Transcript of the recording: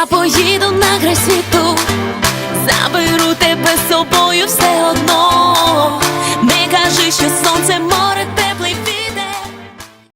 Я поїду на край світу, заберу тебе з собою все одно.